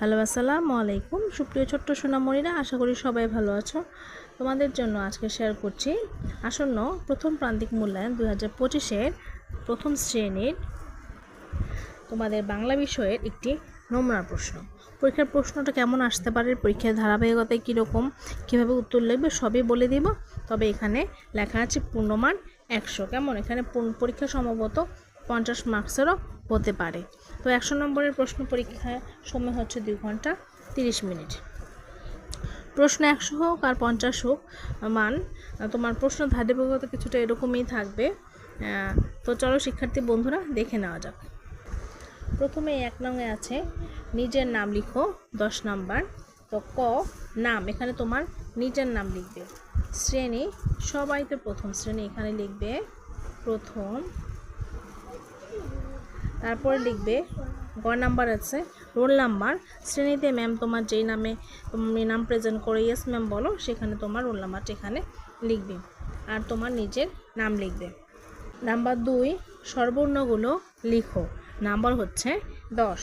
Hello, আসসালামু আলাইকুম। সুপ্রিয় ছোট্ট সোনামণিরা, আশা করি সবাই ভালো আছো। তোমাদের জন্য আজকে শেয়ার করছি আসন্ন প্রথম প্রান্তিক মূল্যায়ন দু হাজার পঁচিশের প্রথম শ্রেণির তোমাদের বাংলা বিষয়ের একটি নমুনা প্রশ্ন। পরীক্ষার প্রশ্নটা কেমন আসতে পারে, পরীক্ষার ধারাবাহিকতায় কীরকম, কীভাবে উত্তর লিখবে সবই বলে দিব। তবে এখানে লেখা আছে পূর্ণমান একশো। কেমন? এখানে পরীক্ষা সম্ভবত পঞ্চাশ মার্কসেরও হতে পারে। তো একশো নম্বরের প্রশ্ন পরীক্ষায় সময় হচ্ছে দুই ঘণ্টা তিরিশ মিনিট। প্রশ্ন একশো হোক আর পঞ্চাশ হোক মান, তোমার প্রশ্ন ধারাবাহিকতা কিছুটা এরকমই থাকবে। তো চলো শিক্ষার্থী বন্ধুরা দেখে নেওয়া যাক। প্রথমে এক নঙে আছে, নিজের নাম লিখো, দশ নাম্বার। তো ক, নাম, এখানে তোমার নিজের নাম লিখবে। শ্রেণি সবাই তো প্রথম শ্রেণি এখানে লিখবে। প্রথম তারপরে লিখবে, গ নাম্বার আছে, রোল নাম্বার। শ্রেণীতে ম্যাম তোমার যেই নামে তুমি নাম প্রেজেন্ট করে ইয়েস ম্যাম বলো, সেখানে তোমার রোল নাম্বারটা এখানে লিখবে আর তোমার নিজের নাম লিখবে। নাম্বার দুই, সর্বর্ণগুলো লিখো। নাম্বার হচ্ছে দশ।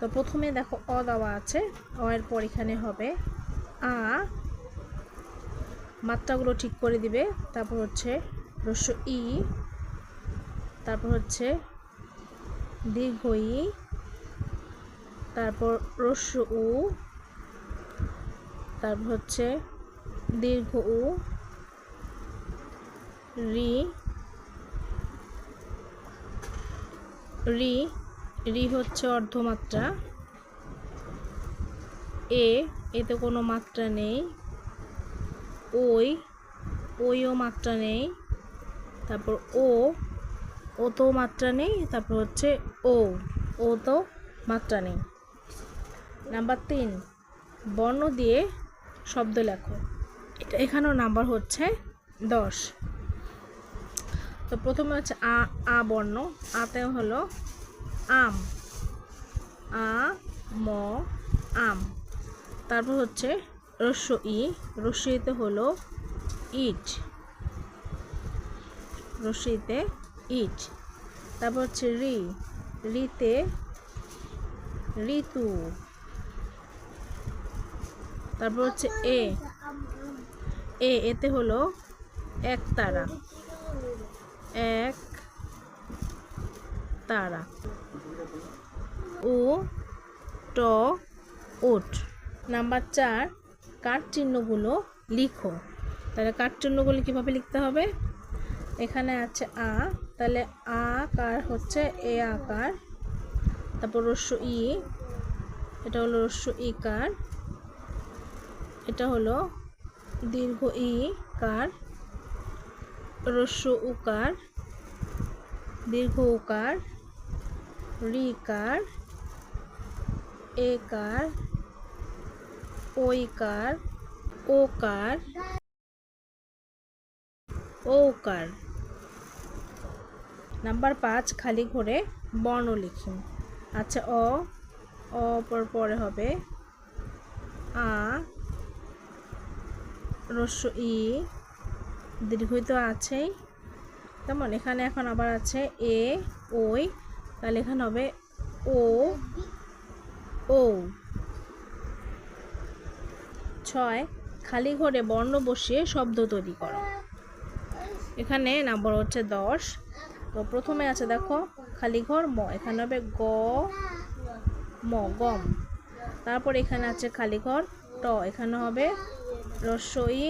তো প্রথমে দেখো অ দেওয়া আছে, অ এর পর এখানে হবে আ। মাত্রাগুলো ঠিক করে দিবে, তারপর হচ্ছে রস্য ই, তারপর হচ্ছে দীর্ঘ ই তারপর রস্য উ, তারপর হচ্ছে দীর্ঘ উ, রি রি রি হচ্ছে অর্ধমাত্রা, এ, এতে কোনো মাত্রা নেই, ওই, ওইও মাত্রা নেই, তারপর ও ও তো মাত্রা নেই, তারপর হচ্ছে ও। ও তো মাত্রা নেই। নাম্বার তিন, বর্ণ দিয়ে শব্দ লেখো। এটা এখানেও নাম্বার হচ্ছে দশ। তো প্রথমে হচ্ছে আ আ বর্ণ, আতে হলো আম। আ, ম, আম। তারপর হচ্ছে রস্য, ই। রস্যইতে হলো ইট। রস্যইতে ইট। তারপর হচ্ছে রি, রিতে ঋতু। তারপর হচ্ছে এ এ, এতে হলো এক তারা। এক তারা। ও ট, ওট। নাম্বার চার কাঠ চিহ্নগুলো লিখো। তাহলে কাঠ চিহ্নগুলো কীভাবে লিখতে হবে? এখানে আছে আ তাহলে আ কার হচ্ছে এ আকার, তারপর রস্য ই, এটা হলো রস্য ই কার, এটা হলো দীর্ঘ ই কার, রস্য উকার দীর্ঘ উকার রিকার একার ওইকার ওকার ওকার নাম্বার পাঁচ খালি ঘরে বর্ণ লিখুন আচ্ছা অ অ পর পরে হবে আ, রস্য, ই দীর্ঘই তো আছেই। তেমন এখানে এখন আবার আছে এ, ওই, তাহলে এখানে হবে ও ও। ছয়, খালি ঘরে বর্ণ বসিয়ে শব্দ তৈরি করো। এখানে নাম্বার হচ্ছে দশ। তো প্রথমে আছে দেখো খালি ঘর ম, এখানে হবে গ, ম, গম। তারপর এখানে আছে খালি ঘর ট, এখানে হবে রস্যই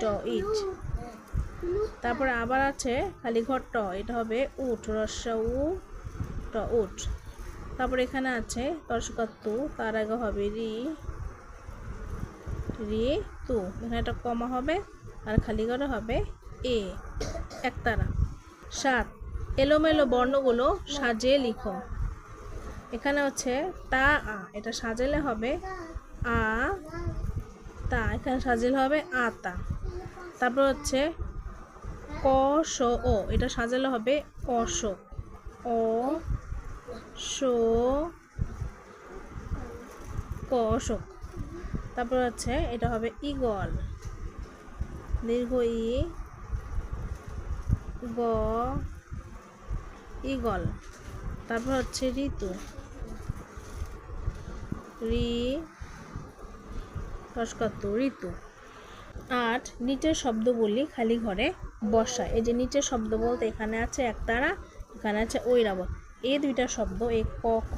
ট, ইট। তারপরে আবার আছে খালি ঘর ট, এটা হবে উঠ রস্য উ ট উঠ তারপর এখানে আছে তর্শকাত্তু তার আগে হবে রি রি তু এখানে একটা কমা হবে, আর খালি ঘরে হবে এ, একতারা। সাত এলোমেলো বর্ণগুলো সাজিয়ে লিখো। এখানে হচ্ছে তা, আ, এটা সাজালে হবে আ, তা, এখানে সাজালে হবে আ, তা। তারপর হচ্ছে ক, স, ও, এটা সাজালে হবে অশোক অ শো ক অশোক তারপর হচ্ছে এটা হবে ইগল। দীর্ঘ ই, গ ইগল তারপর হচ্ছে ঋতু। রি রসকাত্ত ঋতু। আট, নিচের শব্দ বলি খালি ঘরে বসা। এই যে নিচের শব্দ বলতে এখানে আছে একতারা এখানে আছে ঐরাবত এই দুইটা শব্দ এই ক, খ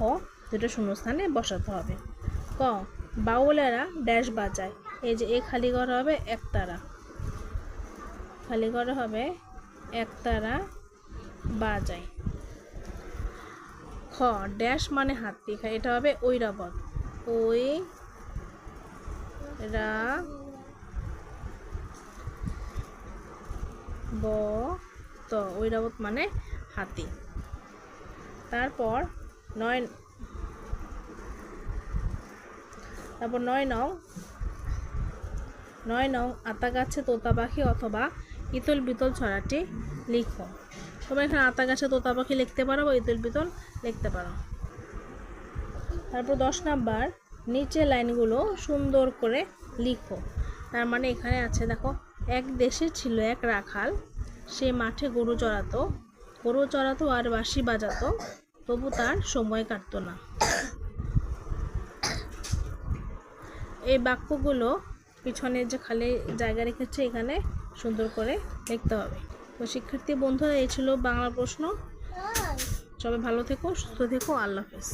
দুটো শূন্যস্থানে বসাতে হবে। ক, বাউলেরা ড্যাশ বাজায়। এই যে এ খালি ঘর হবে একতারা খালি ঘরে হবে একতারা বাজায়। ড্যাশ মানে হাতি এটা হবে ঐরাবত। ওই রা ব ত, ঐরাবত মানে হাতি। তারপর নয় তারপর নয় নং নয় নং আতা গাছে তোতা পাখি অথবা ইতল বিতল ছড়াটি লিখো। তোমরা এখানে আতা গাছে তোতা পাখি লিখতে পারো বা ইতল বিতল লিখতে পারো। তারপর দশ নাম্বার নিচে লাইনগুলো সুন্দর করে লিখো। তার মানে এখানে আছে, দেখো, এক দেশে ছিল এক রাখাল, সে মাঠে গরু চড়াতো। গরু চড়াতো আর বাঁশি বাজাতো, তবু তার সময় কাটতো না। এই বাক্যগুলো পিছনে যে খালি জায়গা রেখেছে, এখানে সুন্দর করে লিখতে হবে। তো শিক্ষার্থী বন্ধুরা এই ছিল বাংলা প্রশ্ন। সবাই ভালো থেকো সুস্থ থেকো আল্লাহ হাফেজ।